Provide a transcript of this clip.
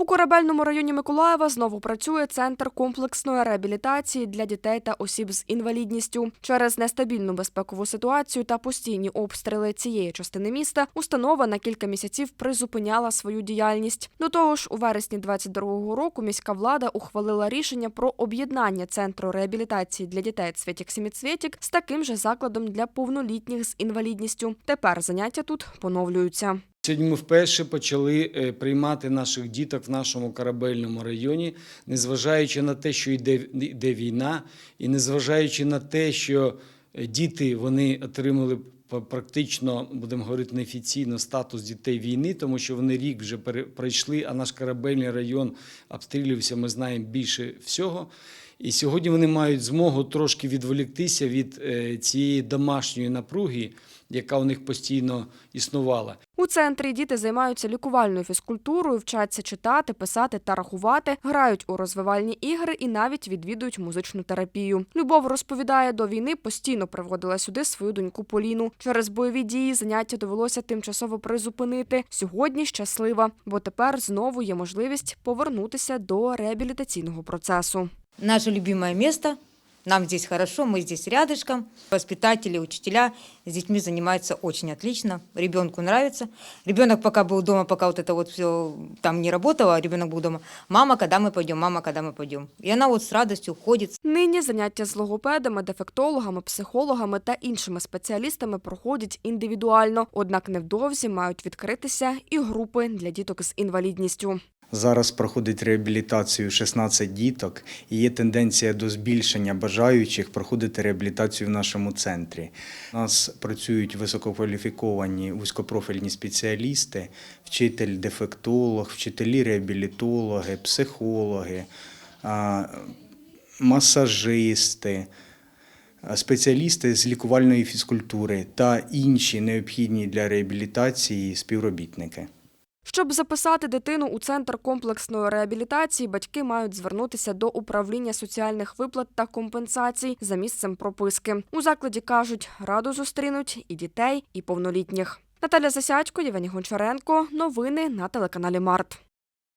У корабельному районі Миколаєва знову працює центр комплексної реабілітації для дітей та осіб з інвалідністю. Через нестабільну безпекову ситуацію та постійні обстріли цієї частини міста установа на кілька місяців призупиняла свою діяльність. До того ж, у вересні 22-го року міська влада ухвалила рішення про об'єднання центру реабілітації для дітей Цвітік Сіміцвітік з таким же закладом для повнолітніх з інвалідністю. Тепер заняття тут поновлюються. Сьогодні ми вперше почали е, приймати наших діток в нашому корабельному районі, незважаючи на те, що йде, йде війна, і незважаючи на те, що е, діти вони отримали практично, будемо говорити, неофіційно статус дітей війни, тому що вони рік вже пройшли, а наш корабельний район обстрілювався, ми знаємо більше всього. І сьогодні вони мають змогу трошки відволіктися від е, цієї домашньої напруги, яка у них постійно існувала. У центрі діти займаються лікувальною фізкультурою, вчаться читати, писати та рахувати, грають у розвивальні ігри і навіть відвідують музичну терапію. Любов розповідає, до війни постійно приводила сюди свою доньку Поліну. Через бойові дії заняття довелося тимчасово призупинити. Сьогодні щаслива, бо тепер знову є можливість повернутися до реабілітаційного процесу. Наше любимое место. Нам здесь хорошо, мы здесь рядышком. Воспитатели, учителя с детьми занимаются очень отлично. Ребенку нравится. Ребенок пока был дома, пока вот это вот все там не работало, ребенок был дома. Мама, когда мы пойдем, мама, когда мы пойдем. И она вот с радостью ходит, Нині заняття з логопедами, дефектологами, психологами та іншими спеціалістами проходять індивідуально, однак невдовзі мають відкритися і групи для діток з інвалідністю. Зараз проходить реабілітацію 16 діток і є тенденція до збільшення бажаючих проходити реабілітацію в нашому центрі. У нас працюють висококваліфіковані вузькопрофільні спеціалісти, вчитель дефектолог, вчителі реабілітологи, психологи, масажисти. Спеціалісти з лікувальної фізкультури та інші необхідні для реабілітації співробітники. Щоб записати дитину у центр комплексної реабілітації, батьки мають звернутися до управління соціальних виплат та компенсацій за місцем прописки. У закладі кажуть, раду зустрінуть і дітей, і повнолітніх. Наталя Засядько, Євгеній Гончаренко. Новини на телеканалі Март.